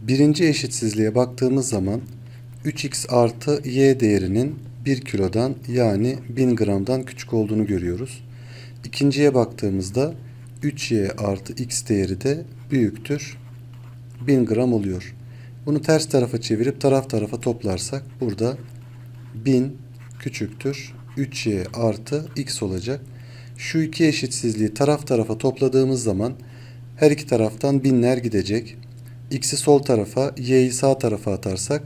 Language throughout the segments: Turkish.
Birinci eşitsizliğe baktığımız zaman 3x artı y değerinin 1 kilodan yani 1000 gramdan küçük olduğunu görüyoruz. İkinciye baktığımızda 3y artı x değeri de büyüktür 1000 gram oluyor. Bunu ters tarafa çevirip taraf tarafa toplarsak burada 1000 küçüktür 3y artı x olacak. Şu iki eşitsizliği taraf tarafa topladığımız zaman her iki taraftan binler gidecek. X'i sol tarafa, y'yi sağ tarafa atarsak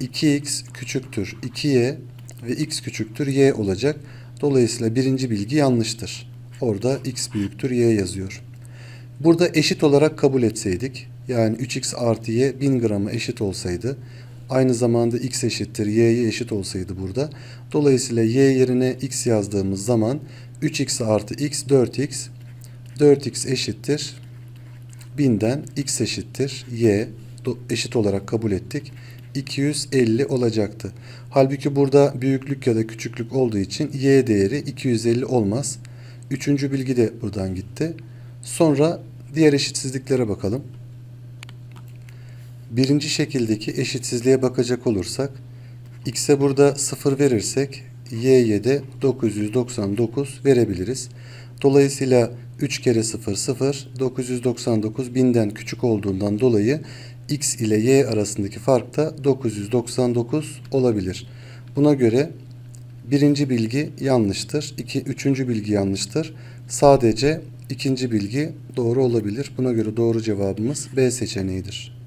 2x küçüktür 2y ve x küçüktür y olacak. Dolayısıyla birinci bilgi yanlıştır. Orada x büyüktür y yazıyor. Burada eşit olarak kabul etseydik yani 3x artı y 1000 grama eşit olsaydı aynı zamanda x eşittir y'ye eşit olsaydı burada. Dolayısıyla y yerine x yazdığımız zaman 3x artı x 4x 4x eşittir 1000'den x eşittir y eşit olarak kabul ettik. 250 olacaktı. Halbuki burada büyüklük ya da küçüklük olduğu için y değeri 250 olmaz. Üçüncü bilgi de buradan gitti. Sonra diğer eşitsizliklere bakalım. Birinci şekildeki eşitsizliğe bakacak olursak x'e burada 0 verirsek y'ye de 999 verebiliriz. Dolayısıyla 3 kere 0 0 999 1000'den küçük olduğundan dolayı x ile y arasındaki fark da 999 olabilir. Buna göre birinci bilgi yanlıştır. İki, üçüncü bilgi yanlıştır. Sadece ikinci bilgi doğru olabilir. Buna göre doğru cevabımız B seçeneğidir.